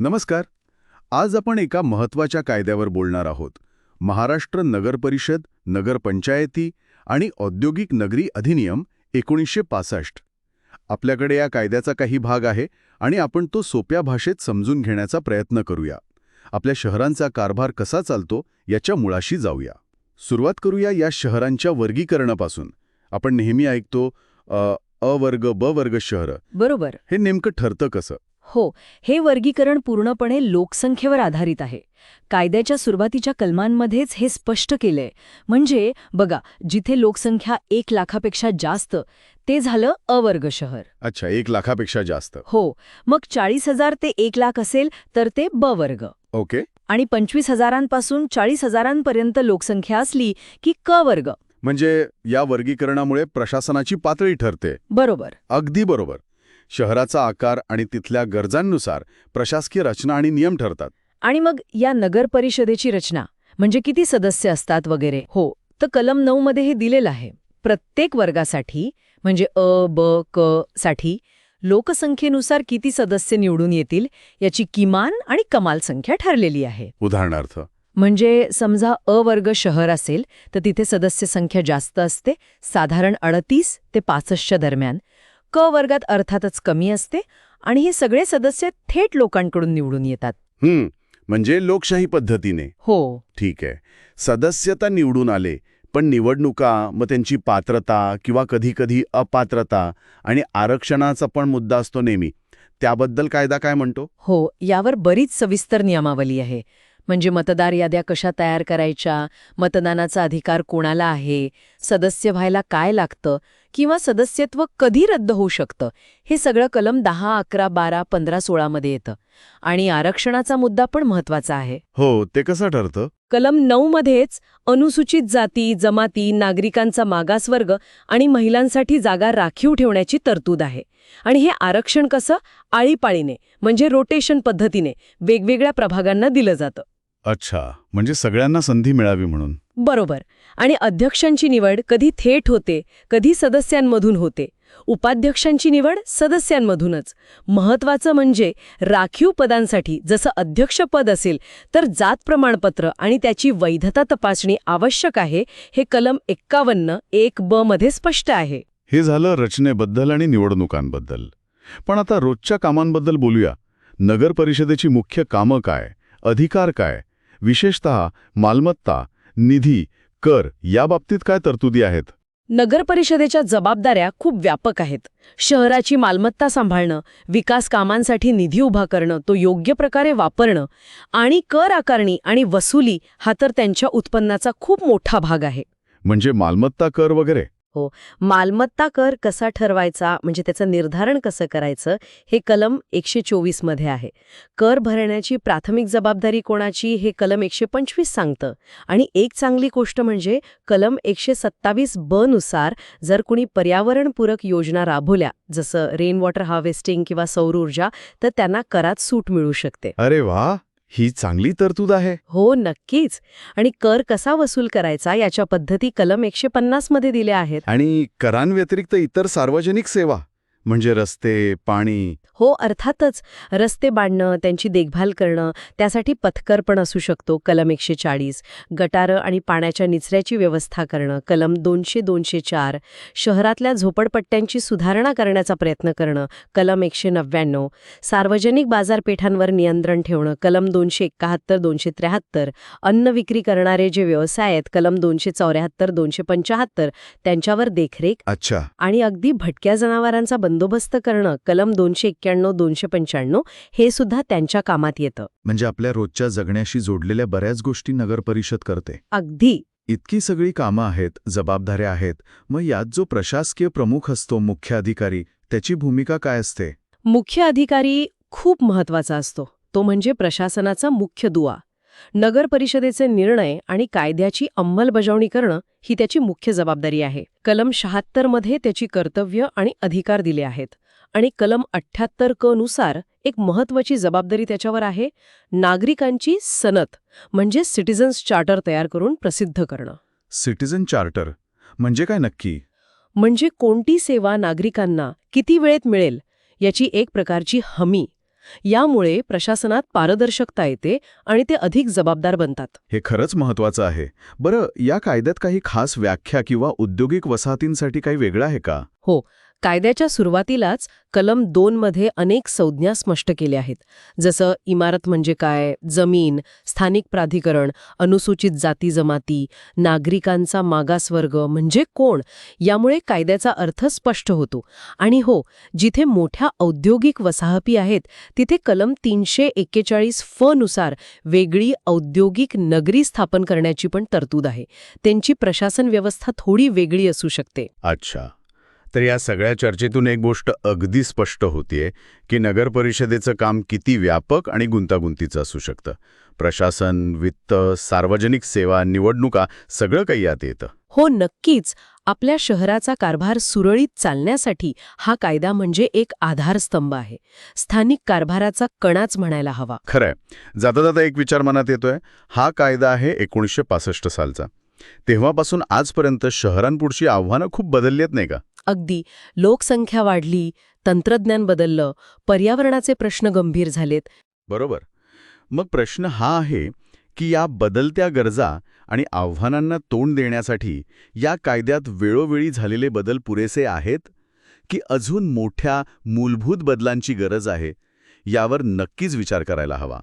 नमस्कार. आज आपण एका महत्त्वाच्या कायद्यावर बोलणार आहोत. महाराष्ट्र नगर परिषद नगरपंचायती आणि औद्योगिक नगरी अधिनियम एकोणीसशे पासष्ट. आपल्याकडे या कायद्याचा काही भाग आहे आणि आपण तो सोप्या भाषेत समजून घेण्याचा प्रयत्न करूया. आपल्या शहरांचा कारभार कसा चालतो याच्या मुळाशी जाऊया. सुरुवात करूया या शहरांच्या वर्गीकरणापासून. आपण नेहमी ऐकतो अ, वर्ग ब वर्ग शहरं. बरोबर. हे नेमकं ठरतं कसं? हो हे वर्गीकरण पूर्णपणे लोकसंख्येवर आधारित आहे. कायद्याच्या सुरुवातीच्या कलमांमध्येच हे स्पष्ट केलंय. म्हणजे बघा जिथे लोकसंख्या एक लाखापेक्षा जास्त ते झालं अवर्ग शहर. अच्छा एक लाखापेक्षा जास्त. हो मग चाळीस हजार ते एक लाख असेल तर ते ब वर्ग. ओके. आणि पंचवीस हजारांपासून चाळीस हजारांपर्यंत लोकसंख्या असली की क वर्ग. म्हणजे या वर्गीकरणामुळे प्रशासनाची पातळी ठरते. बरोबर. अगदी बरोबर. शहराचा आकार आणि तिथल्या गरजांनुसार प्रशासकीय रचना आणि नियम ठरतात. आणि मग या नगर परिषदेची रचना म्हणजे किती सदस्य असतात वगैरे? हो तर कलम नऊ मध्ये हे दिलेलं आहे. प्रत्येक वर्गासाठी म्हणजे अ ब क साठी लोकसंख्येनुसार किती सदस्य निवडून येतील याची किमान आणि कमाल संख्या ठरलेली आहे. उदाहरणार्थ. म्हणजे समजा अ वर्ग शहर असेल तर तिथे सदस्य संख्या जास्त असते साधारण अडतीस ते पासष्टच्या दरम्यान. क वर्गात अर्थातच कमी असते आणि हे सगळे सदस्य थेट लोकांकडून निवडून येतात. हम्म म्हणजे लोकशाही पद्धतीने. हो. ठीक आहे. सदस्यता निवडून आले पण निवडणुका मग त्यांची पात्रता किंवा कधीकधी अपात्रता आणि आरक्षणाचा पण मुद्दा असतो नेहमी. त्याबद्दल कायदा काय म्हणतो? हो यावर बरीच सविस्तर नियमावली आहे. म्हणजे मतदार याद्या कशा तयार करायच्या मतदानाचा अधिकार कोणाला आहे सदस्य व्हायला काय लागतं किंवा सदस्यत्व कधी रद्द होऊ शकतं? हे सगळं कलम दहा अकरा बारा पंधरा सोळामध्ये येतं. आणि आरक्षणाचा मुद्दा पण महत्त्वाचा आहे. हो ते कसं ठरतं? कलम नऊ मध्येच अनुसूचित जाती जमाती नागरिकांचा मागासवर्ग आणि महिलांसाठी जागा राखीव ठेवण्याची तरतूद आहे. आणि हे आरक्षण कसं? आळीपाळीने म्हणजे रोटेशन पद्धतीने वेगवेगळ्या प्रभागांना दिलं जातं. अच्छा म्हणजे सगळ्यांना संधी मिळावी म्हणून. बरोबर. आणि अध्यक्षांची निवड कधी थेट होते कधी सदस्यांमधून होते. उपाध्यक्षांची निवड सदस्यांमधूनच. महत्वाचं म्हणजे राखीव पदांसाठी जसं अध्यक्षपद असेल तर जात प्रमाणपत्र आणि त्याची वैधता तपासणी आवश्यक आहे हे कलम एक्कावन्न एक ब मध्ये स्पष्ट आहे. हे झालं रचनेबद्दल आणि निवडणुकांबद्दल. पण आता रोजच्या कामांबद्दल बोलूया. नगर परिषदेची मुख्य कामं काय? अधिकार काय? विशेषतः मालमत्ता निधी कर याबाबतीत काय तरतुदी आहेत? नगर परिषदेच्या जबाबदाऱ्या खूप व्यापक आहेत. शहराची मालमत्ता सांभाळणं विकास कामांसाठी निधी उभा करणं तो योग्य प्रकारे वापरणं आणि कर आकारणी आणि वसुली हा तर त्यांच्या उत्पन्नाचा खूप मोठा भाग आहे. म्हणजे मालमत्ता कर वगैरे? हो. मालमत्ता कर कसा ठरवायचा म्हणजे त्याचं निर्धारण कसं करायचं हे कलम एकशे चोवीसमध्ये आहे. कर भरण्याची प्राथमिक जबाबदारी कोणाची हे कलम एकशे पंचवीस सांगतं. आणि एक चांगली गोष्ट म्हणजे कलम एकशे सत्तावीस ब नुसार जर कुणी पर्यावरणपूरक योजना राबवल्या जसं रेन वॉटर हार्वेस्टिंग किंवा सौर ऊर्जा तर त्यांना करात सूट मिळू शकते. अरे वा! ही चांगली तरतूद आहे. हो नक्कीच. आणि कर कसा वसूल करायचा याच्या पद्धती कलम एकशे पन्नासमध्ये दिल्या आहेत. आणि करांव्यतिरिक्त इतर सार्वजनिक सेवा. म्हणजे रस्ते पाणी. हो अर्थातच. रस्ते बांधणं त्यांची देखभाल करणं त्यासाठी पथकर पण असू शकतो कलम एकशे चाळीस गटारं आणि पाण्याच्या निचऱ्याची व्यवस्था करणं कलम दोनशे दोनशे चार. शहरातल्या झोपडपट्ट्यांची सुधारणा करण्याचा प्रयत्न करणं कलम एकशे नव्याण्णव सार्वजनिक बाजारपेठांवर नियंत्रण ठेवणं कलम दोनशे एकाहत्तर दोनशे त्र्याहत्तर. अन्न विक्री करणारे जे व्यवसाय आहेत कलम दोनशे चौऱ्याहत्तर दोनशे पंचाहत्तर त्यांच्यावर देखरेख अच्छा. आणि अगदी भटक्या जनावरांचा बंदोबस्त करणं कलम दोनशे एक्क्याण्णव दोनशे पंच्याण्णव हे सुद्धा त्यांच्या कामात येतं. म्हणजे आपल्या रोजच्या जगण्याशी जोडलेल्या बऱ्याच गोष्टी नगर परिषद करते. अगदी. इतकी सगळी कामं आहेत जबाबदाऱ्या आहेत मग यात जो प्रशासकीय प्रमुख असतो मुख्य अधिकारी त्याची भूमिका काय असते? मुख्य अधिकारी खूप महत्त्वाचा असतो. तो म्हणजे प्रशासनाचा मुख्य दुवा. नगर परिषदेचे निर्णय आणि कायद्याची अंमलबजावणी करणं ही त्याची मुख्य जबाबदारी आहे. कलम शहात्तरमध्ये त्याची कर्तव्य आणि अधिकार दिले आहेत. आणि कलम अठ्ठ्याहत्तर क नुसार एक महत्वाची जबाबदारी त्याच्यावर आहे नागरिकांची सनत म्हणजे सिटिझन्स चार्टर तयार करून प्रसिद्ध करणं. सिटिझन चार्टर म्हणजे काय नक्की? म्हणजे कोणती सेवा नागरिकांना किती वेळेत मिळेल याची एक प्रकारची हमी यामुळे प्रशासनात पारदर्शकता येते आणि ते अधिक जबाबदार बनतात. हे खरंच महत्वाचं आहे. बरं या कायद्यात काही खास व्याख्या किंवा औद्योगिक वसाहतींसाठी काही वेगळं आहे का? हो कायद्याच्या सुरुवातीलाच कलम दोनमध्ये अनेक संज्ञा स्पष्ट केल्या आहेत. जसं इमारत म्हणजे काय जमीन स्थानिक प्राधिकरण अनुसूचित जाती जमाती नागरिकांचा मागासवर्ग म्हणजे कोण यामुळे कायद्याचा अर्थ स्पष्ट होतो. आणि हो जिथे मोठ्या औद्योगिक वसाहती आहेत तिथे कलम तीनशे एक्केचाळीस फ नुसार वेगळी औद्योगिक नगरी स्थापन करण्याची पण तरतूद आहे. त्यांची प्रशासन व्यवस्था थोडी वेगळी असू शकते. अच्छा. तर या सगळ्या चर्चेतून एक गोष्ट अगदी स्पष्ट होतीये की नगर परिषदेचं काम किती व्यापक आणि गुंतागुंतीचं असू शकतं. प्रशासन वित्त सार्वजनिक सेवा निवडणुका सगळं काही यात येतं. हो नक्कीच. आपल्या शहराचा कारभार सुरळीत चालण्यासाठी हा कायदा म्हणजे एक आधारस्तंभ आहे. स्थानिक कारभाराचा कणाच म्हणायला हवा. खरंय. जाता जाता एक विचार मनात येतोय. हा कायदा आहे एकोणीसशे पासष्ट सालचा. तेव्हापासून आजपर्यंत शहरांपुढची आव्हानं खूप बदलली आहेत नाही का? अगदी लोकसंख्या वाढली तंत्रज्ञान बदललं पर्यावरणाचे प्रश्न गंभीर झालेत. बरोबर. मग प्रश्न हा आहे की या बदलत्या गरजा आणि आव्हानांना तोंड देण्यासाठी या कायद्यात वेळोवेळी झालेले बदल पुरेसे आहेत? की अजून मोठ्या मूलभूत बदलांची गरज आहे? यावर नक्कीच विचार करायला हवा.